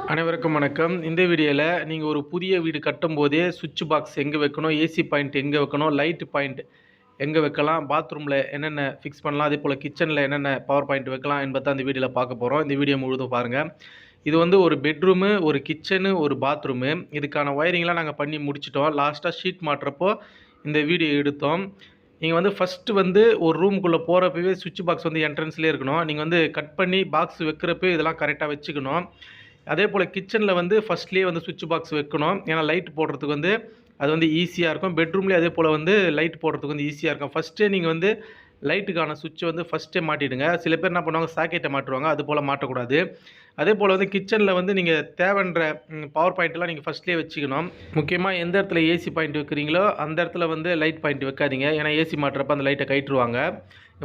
அனைவருக்கும் வணக்கம். இந்த வீடியோவில் நீங்கள் ஒரு புதிய வீடு கட்டும் போதே சுவிட்ச் பாக்ஸ் எங்கே வைக்கணும் ஏசி பாயிண்ட் எங்கே வைக்கணும் லைட் பாயிண்ட் எங்கே வைக்கலாம் பாத்ரூமில் என்னென்ன ஃபிக்ஸ் பண்ணலாம் அதே போல் கிச்சனில் என்னென்ன பவர் பாயிண்ட் வைக்கலாம் என்பதை அந்த வீடியோவில் பார்க்க போகிறோம் இந்த வீடியோ முழுதும் பாருங்கள் இது வந்து ஒரு பெட்ரூமு ஒரு கிச்சனு ஒரு பாத்ரூமு இதுக்கான ஒயரிங்லாம் நாங்கள் பண்ணி முடிச்சிட்டோம். லாஸ்ட்டாக ஷீட் மாட்டுறப்போ இந்த வீடியோ எடுத்தோம். நீங்கள் வந்து ஃபஸ்ட்டு வந்து ஒரு ரூமுக்குள்ளே போகிறப்பவே சுவிட்ச் பாக்ஸ் வந்து என்ட்ரன்ஸ்லேயே இருக்கணும். நீங்கள் வந்து கட் பண்ணி பாக்ஸ் வைக்கிறப்ப இதெல்லாம் கரெக்டாக வச்சுக்கணும். அதே போல் கிச்சனில் வந்து ஃபஸ்ட்லேயே வந்து சுவிட்ச் பாக்ஸ் வைக்கணும். ஏன்னா லைட் போடுறதுக்கு வந்து அது வந்து ஈஸியாக இருக்கும். பெட்ரூம்லேயே அதே போல் வந்து லைட் போடுறதுக்கு வந்து ஈஸியாக இருக்கும். ஃபஸ்ட்டே நீங்கள் வந்து லைட்டுக்கான சுவிட்சை வந்து ஃபஸ்ட்டே மாட்டிடுங்க. சில பேர் என்ன பண்ணுவாங்க? சாக்கெட்டை மாட்டுவாங்க அது போல் மாட்டக்கூடாது அதே போல் வந்து கிச்சனில் வந்து நீங்கள் தேவைன்ற பவர் பாயிண்ட்லாம் நீங்கள் ஃபஸ்ட்லேயே வச்சுக்கணும். முக்கியமாக எந்த இடத்துல ஏசி பாயிண்ட் வைக்கிறீங்களோ அந்த இடத்துல வந்து லைட் பாயிண்ட் வைக்காதீங்க. ஏன்னா ஏசி மாட்டுறப்ப அந்த லைட்டை கயிட்டுருவாங்க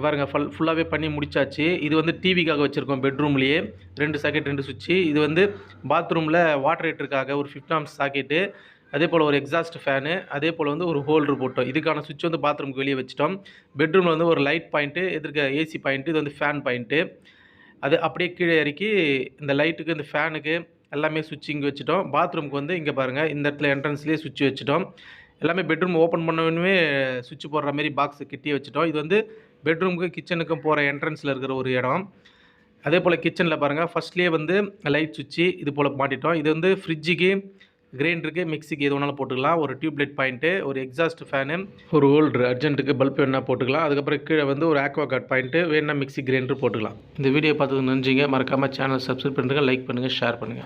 பாருங்க ஃபுல் ஃபுல்லாகவே பண்ணி முடிச்சாச்சு. இது வந்து டிவிக்காக வச்சுருக்கோம் பெட்ரூம்லேயே ரெண்டு சாக்கெட் ரெண்டு சுவிட்சு. இது வந்து பாத்ரூமில் வாட்டர் ஹீட்டருக்காக ஒரு ஃபிஃப்டாம்ஸ் சாக்கெட்டு அதே போல் ஒரு எக்ஸாஸ்ட் ஃபேனு அதே போல் வந்து ஒரு ஹோல்டர் போட்டோம். இதுக்கான சுவிட்ச் வந்து பாத்ரூமுக்கு வெளியே வச்சிட்டோம். பெட்ரூமில் வந்து ஒரு லைட் பாயிண்ட்டு எதிர்க்க ஏசி பாயிண்ட்டு இது வந்து ஃபேன் பாயிண்ட்டு அது அப்படியே கீழே இறக்கி இந்த லைட்டுக்கு இந்த ஃபேனுக்கு எல்லாமே சுவிட்ச் இங்கே வச்சுட்டோம் பாத்ரூமுக்கு வந்து இங்கே பாருங்கள் இந்த இடத்துல என்ட்ரன்ஸ்லேயே சுவிட்ச் வச்சுட்டோம். எல்லாமே பெட்ரூம் ஓப்பன் பண்ணவே சுவிட்ச் போடுற மாதிரி பாக்ஸ் கிட்டே வச்சுட்டோம். இது வந்து பெட்ரூமுக்கும் கிச்சனுக்கும் போகிற என்ட்ரன்ஸில் இருக்கிற ஒரு இடம். அதே போல் கிச்சனில் பாருங்கள் ஃபஸ்ட்லேயே வந்து லைட் சுவிட்சு இது போல் மாட்டிட்டோம். இது வந்து ஃப்ரிட்ஜுக்கு கிரைண்டருக்கு மிக்ஸிக்கு எது வேணாலும் போட்டுக்கலாம். ஒரு டியூப்லைட் பாயிண்ட்டு ஒரு எக்ஸாஸ்ட் ஃபேனு ஒரு ஹோல்ட்ரு அர்ஜென்ட்டுக்கு பல்ப் வேணால் போட்டுக்கலாம். அதுக்கப்புறம் கீழே வந்து ஒரு ஆக்வா கார்ட் பாயிண்ட்டு வேணா மிக்ஸி கிரைண்டர் போட்டுக்கலாம். இந்த வீடியோ பார்த்ததுக்கு நன்றிங்க. மறக்காமல் சேனல் சப்ஸ்கிரைப் பண்ணுங்கள் லைக் பண்ணுங்கள் ஷேர் பண்ணுங்கள்